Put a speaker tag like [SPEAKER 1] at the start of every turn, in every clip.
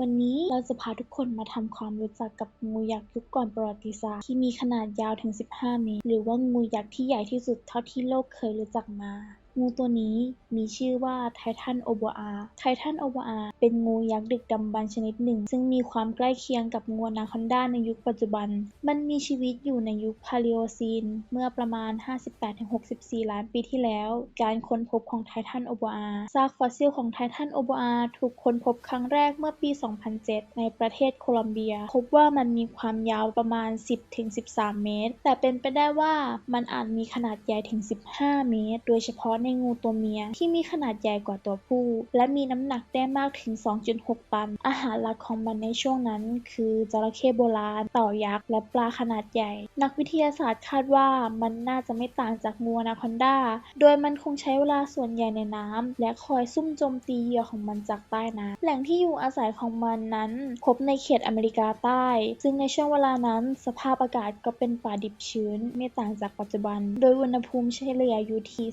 [SPEAKER 1] วันนี้เราจะพาทุกคนมาทำความรู้จักกับงูยักษ์ยุคก่อนประวัติศาสตร์ที่มีขนาดยาวถึง 15 เมตร หรือว่างูยักษ์ที่ใหญ่ที่สุดเท่าที่โลกเคยรู้จักมา งูตัวนี้มีชื่อว่าไททันโอโบอาไททันโอโบอาเป็นงูยักษ์ดึกดำบรรพชนิดหนึ่ง ซึ่งมีความใกล้เคียงกับงูนาคอนด้าในยุคปัจจุบัน มันมีชีวิตอยู่ในยุคพาลิโอซีน เมื่อประมาณ 58-64 ล้านปีที่แล้ว การค้นพบของไททันโอโบอาซากฟอสซิลของไททันโอโบอาถูกค้นพบครั้งแรกเมื่อปี 2007 ในประเทศโคลอมเบีย พบว่ามันมีความยาวประมาณ 10-13 เมตร แต่เป็นไปได้ว่ามันอาจมีขนาดใหญ่ถึง 15 เมตร โดยเฉพาะในงูตัวเมียที่มีขนาดใหญ่กว่าตัวผู้ และมีน้ำหนักได้มากถึง 2.6 ตัน อาหารหลักของมันในช่วงนั้น คือจระเข้โบราณ เต่ายักษ์ และปลาขนาดใหญ่ นักวิทยาศาสตร์คาดว่ามันน่าจะไม่ต่างจากงูอนาคอนดา โดยมันคงใช้เวลาส่วนใหญ่ในน้ำและคอยซุ่มโจมตีเหยื่อของมันจากใต้น้ำแหล่งที่อยู่อาศัยของมันนั้น พบในเขตอเมริกาใต้ ซึ่งในช่วงเวลานั้นสภาพอากาศก็เป็นป่าดิบชื้น ไม่ต่างจากปัจจุบัน โดยอุณหภูมิเฉลี่ยอยู่ที่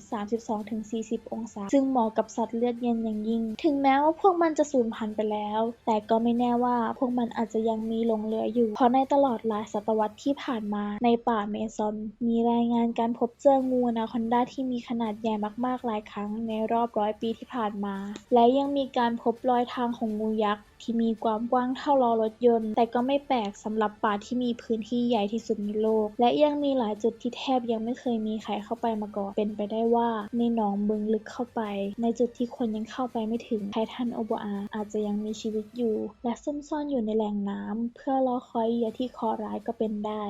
[SPEAKER 1] 32-40 องศา ซึ่งเหมาะกับสัตว์เลือดเย็นอย่างยิ่ง ถึงแม้ว่าพวกมันจะสูญพันธุ์ไปแล้ว แต่ก็ไม่แน่ว่าพวกมันอาจจะยังมีหลงเหลืออยู่ เพราะในตลอดหลายศตวรรษที่ผ่านมาในป่าเมซอน มีรายงานการพบเจองูอนาคอนดาที่มีขนาดใหญ่มากๆหลายครั้งในรอบร้อยปีที่ผ่านมา และยังมีการพบรอยทางของงูยักษ์ที่มีความกว้างเท่าล้อรถยนต์ แต่ก็ไม่แปลกสำหรับป่าที่มีพื้นที่ใหญ่ที่สุดในโลก และยังมีหลายจุดที่แทบยังไม่เคยมีใครเข้าไปมาก่อน เป็นไปได้ว่าในหนองบึงลึกเข้าไป ในจุดที่คนยังเข้าไปไม่ถึงไททันโอโบอาอาจจะยังมีชีวิตอยู่ และซุ่มซ่อนอยู่ในแหล่งน้ำเพื่อรอคอยเหยื่อที่คอร้ายก็เป็นได้